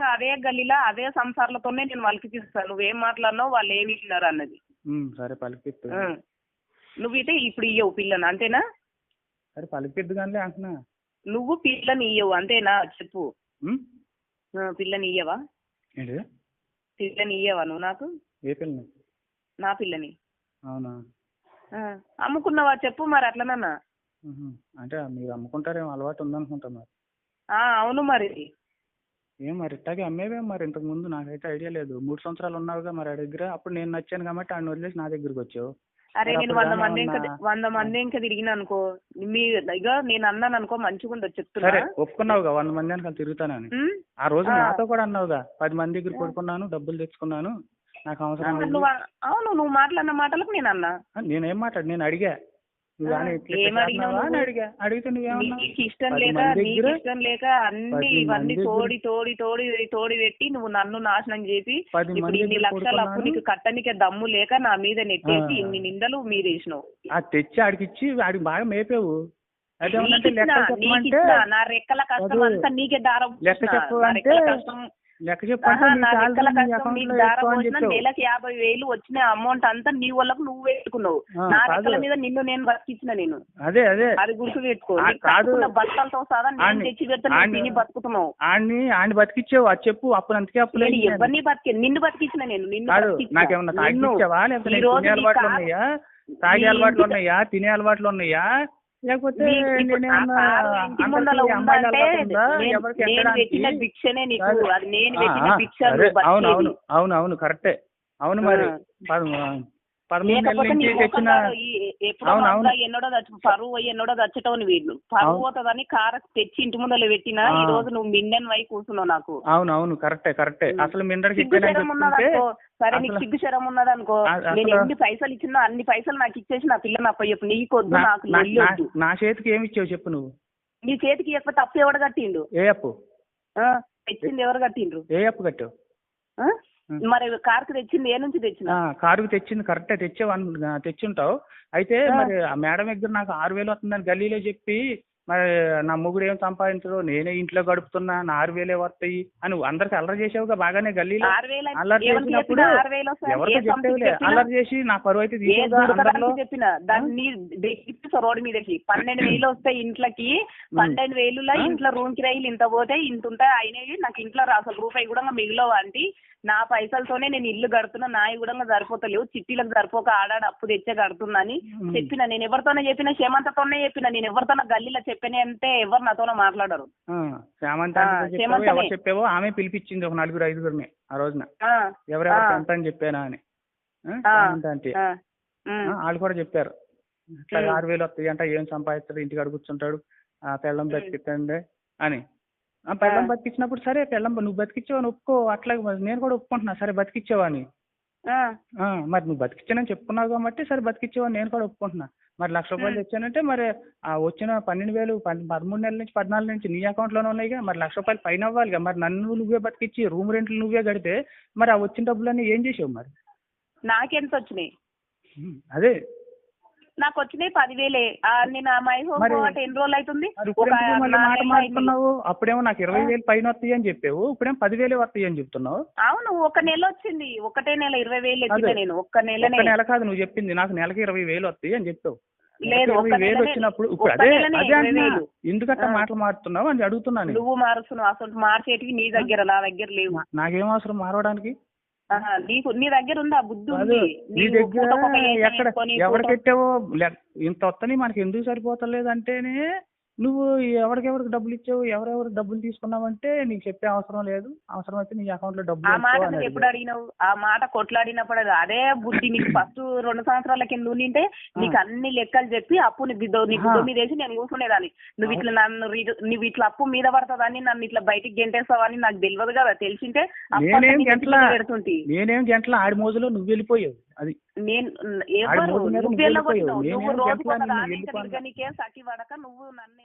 అదే గల్లీలో అదే సంసారాలతోనే నేను వాళ్ళకి తీస్తాను నువ్వేం మాట్లాడినావు వాళ్ళు ఏమి ఇచ్చినారు అన్నది. సరే పలికిద్దు ఆ. నువ్వు ఇటే ఇప్పుడు ఇయ్యవు పిల్లని అంతేనా? సరే పలికిద్దు కానీ అంటున్నా. నువ్వు పిల్లని ఇయ్యవు అంతేనా? చెప్పు. పిల్లని ఇయ్యవా? ఏంటి పిల్లని ఇయ్యవా నువ్వు నాకు? ఏ పిల్లని? నా పిల్లని. అవునా? అమ్ముకున్నావా చెప్పు మరి అట్లనన్నా. అంటే మీరు అమ్ముకుంటారేమో అలవాటు ఉందనుకుంటా మరి. ఆ, అవును మరి. ఏం మరి ఇట్టాగే అమ్మేవే మరి ఇంతకు ముందు నాకైతే ఐడియా లేదు. మూడు సంవత్సరాలు ఉన్నావుగా మరి ఆ దగ్గర. అప్పుడు నేను నచ్చాను కాబట్టి ఆయన వదిలేసి నా దగ్గరికి వచ్చావు. అరే నేను వంద మంది ఇంకా వంద మంది ఇంకా తిరిగిన అనుకో మీ ఇక నేను అన్నాను అనుకో మంచిగా ఉండదు చెప్తున్నా. ఒప్పుకున్నావుగా వంద మంది వెనకాల తిరుగుతానని. ఉమ్? ఆ రోజు ఆ. నాతో కూడా అన్నావుగా పది మంది దగ్గర పడుకున్నాను డబ్బులు తెచ్చుకున్నాను నాకు అవసరం లేదు. నువ్వు అవును నువ్వు మాట్లాడిన మాటలకు నేను అన్నా. ఆ, నేనేం మాట్లాడు నేను అడిగా. ఇష్టం లేక నీకు ఇష్టం లేక అన్ని ఇవన్నీ తోడి తోడి తోడి తోడి పెట్టి నువ్వు నన్ను నాశనం చేసి ఇప్పుడు ఇన్ని లక్షల అప్పు. నీకు కట్టనికే దమ్ము లేక నా మీద నెట్టేసి. ఇన్ని నిందలు మీద వేసినావు ఆ తెచ్చి ఆడికి ఇచ్చి ఆడికి బాగా మేపావు నా రెక్కల కష్టం. అంతా నీకే దారం లెక్క. చెప్పు అంటే లెక్క. నెలకి యాభై వేలు వచ్చిన అమౌంట్ అంతా నీ వాళ్ళకు నువ్వు పెట్టుకున్నావు. నా. రెక్కల మీద నిన్ను నేను బతికించిన నేను. అదే అదే. అది గుర్తు పెట్టుకో. బట్టలతో సదా నేను తెచ్చి పెడితే నువ్వు ఆడ్ని- తిని బతుకుతున్నావు. ఆడిని ఆడిని బతికిచ్చావు. అది చెప్పు. అప్పుడు అంతకే అయ్యాయి. ఎవరిని బతికి నిన్ను బతికించిన నేను. నిన్ను. నాకేమన్నా తాగి నిన్ను. ఇచ్చావా లేకపోతే తాగే అలవాట్లు ఉన్నాయా? తినే అలవాట్లు ఉన్నాయా? లేకపోతే అవును. అవును అవును కరెక్టే. అవును మరి ఎన్నడో పరువు పోయి ఎన్నడో చచ్చటోని వీళ్ళు పరువు. పోతుందని కార తెచ్చి ఇంటి ముందర పెట్టినా. ఈ రోజు నువ్వు మిండెన్ వై కూర్చున్నావు నాకు. అవును అవును. కరెక్టే కరెక్టే. అసలు సరే నీకు సిగ్గు శరం ఉన్నది అనుకో నేను ఎన్ని పైసలు ఇచ్చినా అన్ని పైసలు నాకు ఇచ్చేసి నా పిల్లని అప్పయ్యప్పు నీకొద్దు నా- నాకు నా- చేతికి ఏమి ఇచ్చావు చెప్పు నువ్వు? నీ చేతికి ఇవ్వకపోతే అప్పు ఎవడు కట్టిండు? ఏ అప్పు? తెచ్చింది ఎవరు కట్టిండ్రు? ఏ అప్పు కట్టావు? మరి కార్కు తెచ్చింది ఏ నుంచి తెచ్చిన ఆ, కారుకి తెచ్చింది కరెక్టే తెచ్చావు తెచ్చుంటావు. అయితే. మరి ఆ మేడం దగ్గర నాకు ఆరు వేలు వస్తుందని గల్లీలో చెప్పి మరి నా మొగుడు ఏం సంపాదించడు నేనే ఇంట్లో గడుపుతున్నా నా ఆరు వేలే వస్తాయి అని అందరికి అల్లరి చేసావుగా బాగానే గల్లీలో అల్లరి ఎవరికి చేసినప్పుడు సంస్థకి చెప్పేవులే? అల్లరి చేసి నా పరువు అయితే చెప్పిన? దాన్ని రోడ్డు మీదకి. పన్నెండు వేలు వస్తాయి ఇంట్లోకి. పన్నెండు వేలులో? ఇంట్లో రూమ్ కిరాయిలు ఇంత పోతే ఇంత ఉంటాయి అయినవి నాకు ఇంట్లో అసలు రూపాయి కూడా మిగిలవు అంటే నా పైసలతోనే నేను ఇల్లు కడుతున్నా నాయి కూడా సరిపోతలేవు. చిట్టీలకు సరిపోక ఆడాడ అప్పు తెచ్చే ఉం. చెప్పిన. నేను ఎవరితోనే చెప్పిన? క్షేమంతతోనే చెప్పిన. నేను ఎవరితోనే గల్లీలో చెప్పిన అంటే ఎవరు నాతోనే మాట్లాడరు. శ్యామంత. ఎవరు చెప్పావో ఆమె పిలిపించింది ఒక నలుగురు ఐదుగురిని ఆ రోజున. ఎంత అని చెప్పానా అని. అంటే వాళ్ళు కూడా చెప్పారు. ఆరు వేలు వస్తాయి అంటే ఏం సంపాదిస్తాడు ఇంటికాడ కూర్చుంటాడు ఆ పెళ్ళం బతికిచ్చండి అని. ఆ పెళ్ళం. బతికించినప్పుడు సరే పెళ్ళం నువ్వు బతికిచ్చావని ఒప్పుకో అట్లాగే నేను కూడా ఒప్పుకుంటున్నా సరే బతికిచ్చావా అని ఆ, ఆ, మరి నువ్వు బతికిచ్చానని చెప్పుకున్నావు కాబట్టి సరే బతికిచ్చావని నేను కూడా ఒప్పుకుంటున్నా. మరి లక్ష రూపాయలు. తెచ్చానంటే మరి ఆ వచ్చిన పన్నెండు వేలు పదమూడు నెలల నుంచి పద్నాలుగు నుంచి నీ అకౌంట్లోనే ఉన్నాయిగా మరి లక్ష రూపాయలు పైన అవ్వాలిగా మరి నన్ను నువ్వే బతికిచ్చి రూమ్ రెంట్లు నువ్వే కడితే మరి ఆ వచ్చిన డబ్బులన్నీ ఏం చేసావు మరి? నాకెంత వచ్చినాయి? అదే. నాకు వచ్చినాయి పదివేలే నేను మై హోమ్ పోవటం ఎన్ని రోజులు అవుతుంది ఒక అప్పుడేమో నాకు ఇరవై. వేలు పైన వస్తాయి అని చెప్పావు. ఇప్పుడేమో పదివేలే వస్తాయి అని చెప్తున్నావు. అవును ఒక నెల వచ్చింది. ఒకటే నెల ఇరవై వేలు. ఎత్తిన నేను. ఒక్క నెలనే. ఒక్క నెల కాదు నువ్వు చెప్పింది. నాకు నెలకి ఇరవై వేలు వస్తాయి అని చెప్పావు. లేదు, వేలు వచ్చినప్పుడు ఇప్పుడు అదే అదే ఆ. మాటలు మారుతున్నావు అని అడుగుతున్నాను నేను. నువ్వు మారుస్తున్నావు. అసలు మార్చేటివి నీ దగ్గర నా దగ్గర లేవు. నాకేం అవసరం మారవడానికి? నీకు నీ దగ్గర ఉంది బుద్ధి ఉంది? నీ దగ్గర ఎక్కడ వేసుకొని ఎవరికి పూట- పెట్టావో లె- ఇంత వస్తని మనకి ఎందుకు సరిపోతలేదు అంటేనే నువ్వు ఎవరికెవరికి డబ్బులు ఇచ్చావు ఎవరెవరికి డబ్బులు తీసుకున్నావంటే నీకు చెప్పే అవసరం లేదు. అవసరం అయితే నీ అకౌంట్లో డబ్బులు ఆ మాట నువ్వు ఎప్పుడు. అడిగినావు? ఆ మాట కొట్లాడినప్పుడు అది బుద్ధి నీకు. ఫస్ట్ రెండు సంవత్సరాల కింద ఉండింటే నీకు అన్ని లెక్కలు చెప్పి అప్పు నీ బిడ్డ నీ బుద్ధ ఆహా. మీద వేసి నేను కూర్చునేదాన్ని. నువ్వు ఇట్లా నన్ను నువ్వు ఇట్లా అప్పు మీద పడుతుందని నన్ను ఇట్లా బయటికి గెంటేస్తావని నాకు తెలియదు కదా. తెలిసింటే నేనేం గంటల నేనేం గంటల ఆడి మోజులో నువ్వు వెళ్ళిపోయావు. అది నేను ఎవరు నువ్వు వెళ్ళిపోయావు. నువ్వు రోజు గంటల ఒక. నీకే సఖి పడక నువ్వు నన్ను